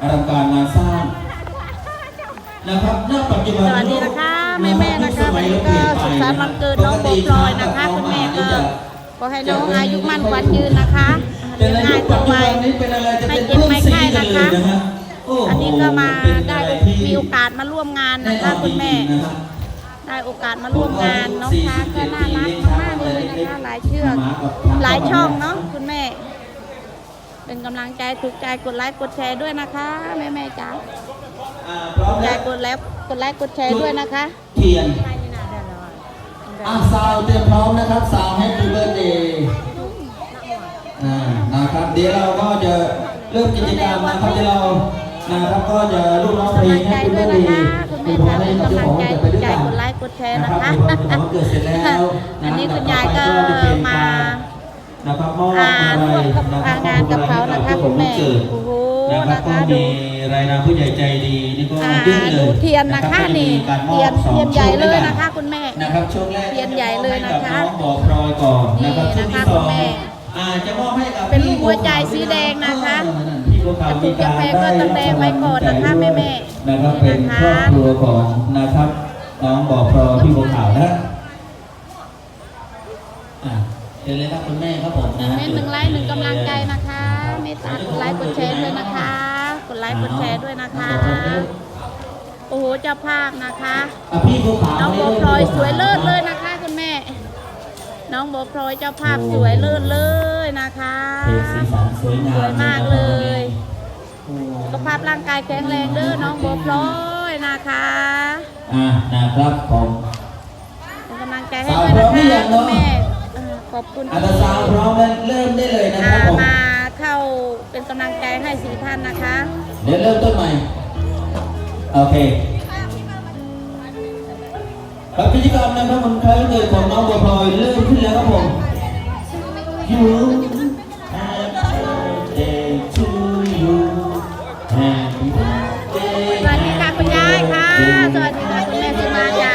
อลังการงานสร้างนะครับณปัจจุบันสวัสดีนะคะแม่แม่ๆนะคะวันนี้ก็สุขสันต์วันเกิดน้องโบพลอยนะคะคุณแม่ก็ขอให้น้องอายุมั่นขวัญยืนนะคะแต่เลี้ยงในง่ายุยคตัปัวจจุไวบันนี้เป็นอะไรจะไม่เป็นเจ็บไม่ไข้กันะนเลคะยนะฮะโโหอันนี้ก็มาเป็นได้อะไรที่มีโอกาสมาร่วมงานนะคะคุณแม่แน่นอนจริงๆนะฮะได้โอกาสมาร่วมงานน้องช้างก็น่ารักมากๆเลยนะคะหลายเชือกหลายช่องเนาะคุณแม่ เป็นกำลังใจถูกใจกดไลค์กดแชร์ด้วยนะคะแม่แม่ๆจ๋าอ่าพร้อมใจแล้วกดแล้วกดไลค์กดแชร์ด้วยนะคะเทียนอะซาวเตรียมพร้อมนะครับซาวให้ปีเบิร์ดเดย์อ่านะครับ เดี๋ยวเราก็จะเริ่มกิจกรรมนะครับเดี๋ยวเรานะครับก็จะร่วมร้องเพลงให้ปีเบิร์ดเดย์คุณมีแม่พรจ๋าให้เป็นกับเจ้ากำลัของใจวันเกิดไปด้วยใจกันกดไลค์กดแชร์นะนะครัคะบมีความวันเกิดเสร็จแล้วนะอันนี้คุณยายก็ต่อไปจะเป็นมา นะครับมอบอ่าอะไรร่วมกับนะครับงานกับเขานะคะมอบคุณแม่วันเกิดโอ้โหนะครับนะคะก็ดูมีรายนามผู้ใหญ่ใจดีนี่ก็อ่าเยอะเลยดูเทียนนะคะรับก็จนี่มีการมเทีอยบนสองเทียนใหญ่ช่วงเลด้วยกันะคะคุณแม่นะครับช่วงแรกเทียนใหญ่เลยนะคะจมอบให้กับน้องบอกพลอยก่อนนะครับช่วงนี่นะคะที่สองคุณแม่อ่าจะมอบให้กับเป็นรูพี่ปหัวใจสีแดงนะคะเออนั่นพี่บัวขาวจะถูกจะแพงก็ต้องแดงไว้ก่อนนะคะแม่ๆนะครับนี่เป็นนะคะครอบครัวของนะครับน้องบอกพลอยพี่บัวขาวนะอ่า เชิญเลยครับคุณแม่ครับผมนะฮะเม้นหนึ่งไลค์หนึ่งกำลังใจนะคะเมตตากดไลค์กดแชร์ด้วยนะคะ กดไลค์กดแชร์ด้วยนะคะ โอ้โหเจ้าภาพนะคะอะพี่บัวขาวน้องโบพลอยสวยเลิศเลยนะคะคุณแม่ น้องโบพลอยเจ้าภาพสวยเลิศเลยนะคะเพลงสีสันสวยงามสวยมากเลยโอ้สุขภาพร่างกายแข็งแรงเด้อน้องโบพลอยนะคะอ่านะครับผมเป็นกำลังใจให้ด้วยนะคะคุณแม่เอบคุณอัตราสาวพร้อมแล้วเริ่มได้เลยนะครับผมมาเข้าเป็นกำลังใจให้สี่ท่านนะคะ เดี๋ยวเริ่มต้นใหม่ โอเคครับกิจกรรมนะครับมันคล้ายเลยของน้องบัวพลอยเริ่มขึ้นแล้วครับผมยู birthday to you สวัสดีค่ะคุณยายค่ะ สวัสดีค่ะคุณแม่สุมาจ้า